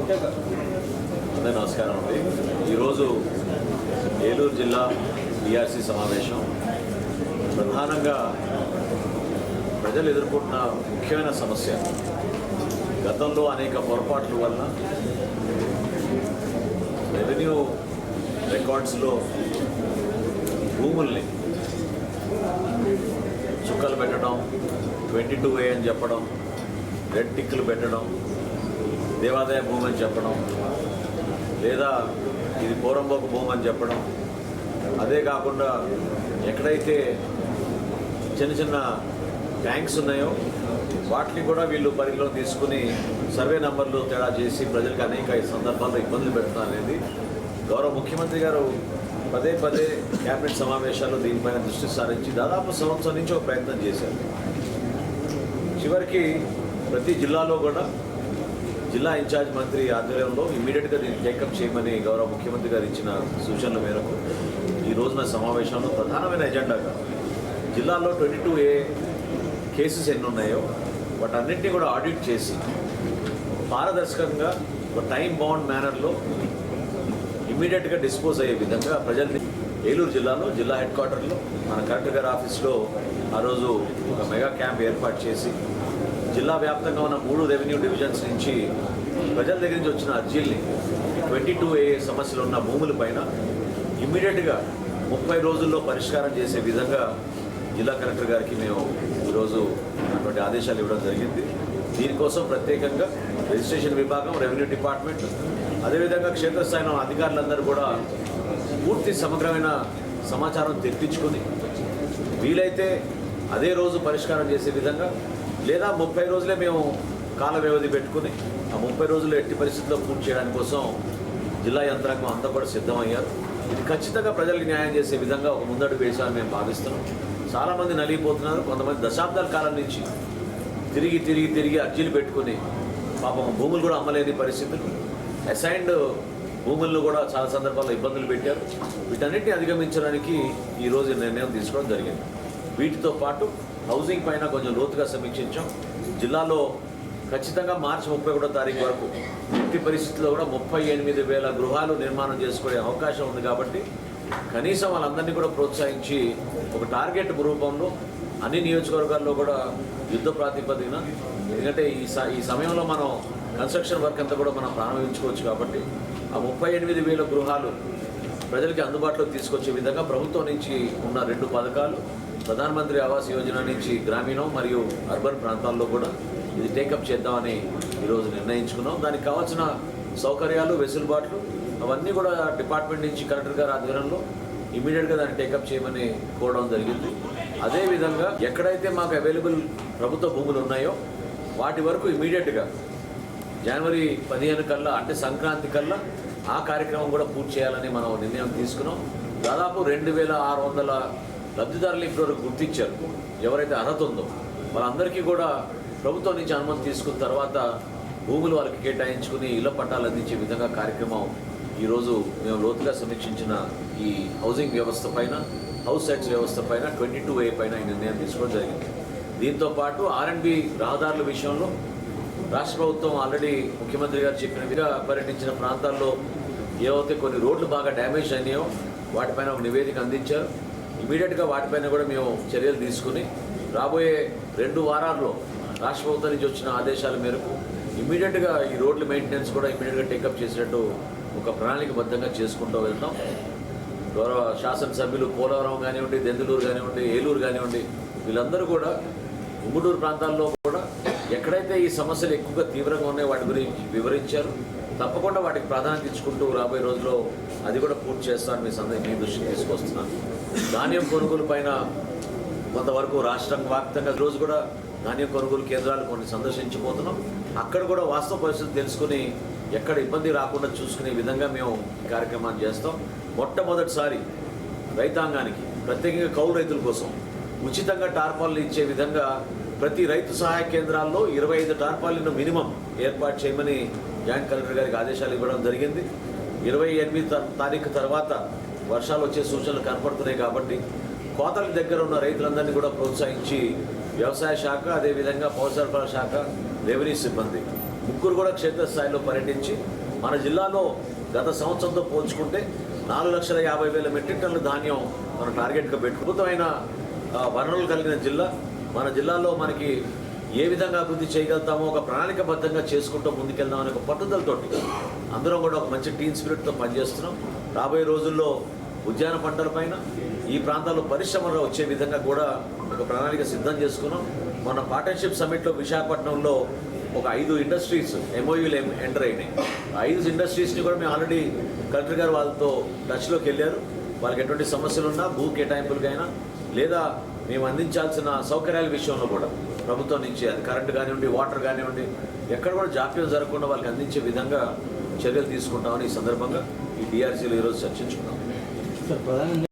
అందరూ నమస్కారం అండి. ఈరోజు ఏలూరు జిల్లా బీఆర్సీ సమావేశం. ప్రధానంగా ప్రజలు ఎదుర్కొంటున్న ముఖ్యమైన సమస్య. గతంలో అనేక పొరపాట్ల వల్ల రెవెన్యూ రికార్డ్స్లో భూముల్ని చుక్కలు పెట్టడం ట్వంటీ టూ ఏ అని చెప్పడం రెడ్ టిక్కులు పెట్టడం దేవాదాయ భూమి అని చెప్పడం లేదా ఇది పూరంబోక భూమి అని చెప్పడం అదే కాకుండా ఎక్కడైతే చిన్న చిన్న ట్యాంక్స్ ఉన్నాయో వాటిని కూడా వీళ్ళు పరిధిలో తీసుకుని సర్వే నెంబర్లు తేడా చేసి ప్రజలకు అనేక సందర్భాల్లో ఇబ్బందులు పెడుతున్నారు అనేది గౌరవ ముఖ్యమంత్రి గారు పదే పదే క్యాబినెట్ సమావేశాల్లో దీనిపైన దృష్టి సారించి దాదాపు సంవత్సరం నుంచి ఒక ప్రయత్నం చేశారు. చివరికి ప్రతి జిల్లాలో కూడా జిల్లా ఇన్ఛార్జ్ మంత్రి ఆధ్వర్యంలో ఇమీడియట్గా దీన్ని టేకప్ చేయమని గౌరవ ముఖ్యమంత్రి గారు ఇచ్చిన సూచనల మేరకు ఈ రోజున సమావేశంలో ప్రధానమైన ఎజెండాగా జిల్లాలో ట్వంటీ టూ ఏ కేసెస్ ఎన్ని ఉన్నాయో వాటన్నింటినీ కూడా ఆడిట్ చేసి పారదర్శకంగా ఒక టైం బౌండ్ మేనర్లో ఇమీడియట్గా డిస్పోజ్ అయ్యే విధంగా ప్రజల్ని ఏలూరు జిల్లాలో జిల్లా హెడ్ క్వార్టర్లో మన కలెక్టర్ గారి ఆఫీస్లో ఆ రోజు ఒక మెగా క్యాంప్ ఏర్పాటు చేసి జిల్లా వ్యాప్తంగా ఉన్న మూడు రెవెన్యూ డివిజన్స్ నుంచి ప్రజల దగ్గర నుంచి వచ్చిన అర్జీల్ని ట్వంటీ టూ ఏ సమస్యలు ఉన్న భూముల పైన ఇమ్మీడియట్గా ముప్పై రోజుల్లో పరిష్కారం చేసే విధంగా జిల్లా కలెక్టర్ గారికి మేము ఈరోజు అటువంటి ఆదేశాలు ఇవ్వడం జరిగింది. దీనికోసం ప్రత్యేకంగా రిజిస్ట్రేషన్ విభాగం రెవెన్యూ డిపార్ట్మెంట్ అదేవిధంగా క్షేత్రస్థాయిలో అధికారులందరూ కూడా పూర్తి సమగ్రమైన సమాచారం తెప్పించుకొని వీలైతే అదే రోజు పరిష్కారం చేసే విధంగా లేదా ముప్పై రోజులే మేము కాల వ్యవధి పెట్టుకుని ఆ ముప్పై రోజులు ఎట్టి పరిస్థితుల్లో పూర్తి చేయడానికి కోసం జిల్లా యంత్రాంగం అంతా కూడా సిద్ధమయ్యారు. ఇది ఖచ్చితంగా ప్రజలకు న్యాయం చేసే విధంగా ఒక ముందడుగు వేశామని మేము భావిస్తున్నాం. చాలామంది నలిగిపోతున్నారు. కొంతమంది దశాబ్దాల కాలం నుంచి తిరిగి తిరిగి తిరిగి అర్జీలు పెట్టుకుని పాపం భూములు కూడా అమ్మలేని పరిస్థితులు. అసైన్డ్ భూములను కూడా చాలా సందర్భాల్లో ఇబ్బందులు పెట్టారు. వీటన్నిటిని అధిగమించడానికి ఈరోజు నిర్ణయం తీసుకోవడం జరిగింది. వీటితో పాటు హౌసింగ్ పైన కొంచెం లోతుగా సమీక్షించాం. జిల్లాలో ఖచ్చితంగా మార్చి ముప్పై ఒకటో తారీఖు వరకు ఎట్టి పరిస్థితుల్లో కూడా ముప్పై ఎనిమిది వేల గృహాలు నిర్మాణం చేసుకునే అవకాశం ఉంది కాబట్టి కనీసం వాళ్ళందరినీ కూడా ప్రోత్సహించి ఒక టార్గెట్ రూపంలో అన్ని నియోజకవర్గాల్లో కూడా యుద్ధ ప్రాతిపదికన ఎందుకంటే ఈ స ఈ సమయంలో మనం కన్స్ట్రక్షన్ వర్క్ అంతా కూడా మనం ప్రారంభించుకోవచ్చు కాబట్టి ఆ ముప్పై ఎనిమిది వేల గృహాలు ప్రజలకి అందుబాటులో తీసుకొచ్చే విధంగా ప్రభుత్వం నుంచి ఉన్న రెండు పథకాలు ప్రధానమంత్రి ఆవాస్ యోజన నుంచి గ్రామీణం మరియు అర్బన్ ప్రాంతాల్లో కూడా ఇది టేకప్ చేద్దామని ఈరోజు నిర్ణయించుకున్నాం. దానికి కావాల్సిన సౌకర్యాలు వెసులుబాట్లు అవన్నీ కూడా డిపార్ట్మెంట్ నుంచి కలెక్టర్ గారి ఆధ్వర్యంలో ఇమీడియట్గా దాన్ని టేకప్ చేయమని కోరడం జరిగింది. అదేవిధంగా ఎక్కడైతే మాకు అవైలబుల్ ప్రభుత్వ భూములు ఉన్నాయో వాటి వరకు ఇమీడియట్గా జనవరి పదిహేను కల్లా అంటే సంక్రాంతి కల్లా ఆ కార్యక్రమం కూడా పూర్తి చేయాలని మనం నిర్ణయం తీసుకున్నాం. దాదాపు రెండు వేల ఆరు వందల లబ్ధిదారులు ఇప్పటివరకు గుర్తించారు. ఎవరైతే అర్హత ఉందో వాళ్ళందరికీ కూడా ప్రభుత్వం నుంచి అనుమతి తీసుకున్న తర్వాత భూములు వాళ్ళకి కేటాయించుకుని ఇళ్ళ పట్టాలు అందించే విధంగా కార్యక్రమం ఈరోజు మేము లోతుగా సమీక్షించిన ఈ హౌసింగ్ వ్యవస్థ పైన హౌస్ సెట్స్ వ్యవస్థ పైన ట్వంటీ టూ ఏ పైన ఈ నిర్ణయం తీసుకోవడం జరిగింది. దీంతో పాటు ఆర్ఎండ్బి రహదారుల విషయంలో రాష్ట్ర ప్రభుత్వం ఆల్రెడీ ముఖ్యమంత్రి గారు చెప్పిన విధంగా పర్యటించిన ప్రాంతాల్లో ఏవైతే కొన్ని రోడ్లు బాగా డ్యామేజ్ అయినాయో వాటిపైన ఒక నివేదిక అందించారు. ఇమీడియట్గా వాటిపైన కూడా మేము చర్యలు తీసుకుని రాబోయే రెండు వారాల్లో రాష్ట్ర ప్రభుత్వం నుంచి వచ్చిన ఆదేశాల మేరకు ఇమీడియట్గా ఈ రోడ్ల మెయింటెనెన్స్ కూడా ఇమీడియట్గా టేకప్ చేసినట్టు ఒక ప్రణాళికబద్ధంగా చేసుకుంటూ వెళ్తాం. గౌరవ శాసనసభ్యులు పోలవరం కానివ్వండి దెందులూరు కానివ్వండి ఏలూరు కానివ్వండి వీళ్ళందరూ కూడా ఉమ్మడూరు ప్రాంతాల్లో కూడా ఎక్కడైతే ఈ సమస్యలు ఎక్కువగా తీవ్రంగా ఉన్నాయో వాటి గురించి వివరించారు. తప్పకుండా వాటికి ప్రాధాన్యత ఇచ్చుకుంటూ రాబోయే రోజుల్లో అది కూడా పూర్తి చేస్తాను మీ సందేహం మీ దృష్టికి తీసుకొస్తున్నాను. ధాన్యం కొనుగోలు పైన కొంతవరకు రాష్ట్రం వ్యాప్తంగా రోజు కూడా ధాన్యం కొనుగోలు కేంద్రాలు కొన్ని సందర్శించబోతున్నాం. అక్కడ కూడా వాస్తవ పరిస్థితి తెలుసుకుని ఎక్కడ ఇబ్బంది రాకుండా చూసుకునే విధంగా మేము ఈ కార్యక్రమాన్ని చేస్తాం. మొట్టమొదటిసారి రైతాంగానికి ప్రత్యేకంగా కౌలు రైతుల కోసం ఉచితంగా టార్పాలు ఇచ్చే విధంగా ప్రతి రైతు సహాయ కేంద్రాల్లో ఇరవై ఐదు టార్పాలను మినిమం ఏర్పాటు చేయమని జాయింట్ కలెక్టర్ గారికి ఆదేశాలు ఇవ్వడం జరిగింది. ఇరవై ఎనిమిది తారీఖు తర్వాత వర్షాలు వచ్చే సూచనలు కనపడుతున్నాయి కాబట్టి కోతల దగ్గర ఉన్న రైతులందరినీ కూడా ప్రోత్సహించి వ్యవసాయ శాఖ అదేవిధంగా పౌర సరఫరా శాఖ రెవెన్యూ సిబ్బంది ముగ్గురు కూడా క్షేత్రస్థాయిలో పర్యటించి మన జిల్లాలో గత సంవత్సరంతో పోల్చుకుంటే నాలుగు లక్షల యాభై వేల మెట్రిక్ టన్నుల ధాన్యం మనం టార్గెట్గా పెట్టుకుతమైన వనరులు కలిగిన జిల్లా. మన జిల్లాలో మనకి ఏ విధంగా అభివృద్ధి చేయగలుగుతామో ఒక ప్రణాళికబద్ధంగా చేసుకుంటూ ముందుకెళ్దాం అనే ఒక పట్టుదలతోటి అందరం కూడా ఒక మంచి టీమ్ స్పిరిట్తో పనిచేస్తున్నాం. రాబోయే రోజుల్లో ఉద్యాన పంటలపైన ఈ ప్రాంతాల్లో పరిశ్రమలు వచ్చే విధంగా కూడా ఒక ప్రణాళిక సిద్ధం చేసుకున్నాం. మన పార్ట్నర్షిప్ సమ్మిట్లో విశాఖపట్నంలో ఒక ఐదు ఇండస్ట్రీస్ ఎంఓయూలు ఎంటర్ అయినాయి. ఐదు ఇండస్ట్రీస్ని కూడా మేము ఆల్రెడీ కలెక్టర్ గారు వాళ్ళతో టచ్లోకి వెళ్ళారు. వాళ్ళకి ఎటువంటి సమస్యలు ఉన్నా భూ కేటాయింపులకైనా లేదా మేము అందించాల్సిన సౌకర్యాల విషయంలో కూడా ప్రభుత్వం నుంచి అది కరెంట్ కానివ్వండి వాటర్ కానివ్వండి ఎక్కడ కూడా జాప్యం జరగకుండా వాళ్ళకి అందించే విధంగా చర్యలు తీసుకుంటామని ఈ సందర్భంగా ఈ డిఆర్సీలో ఈరోజు చర్చించుకున్నాం.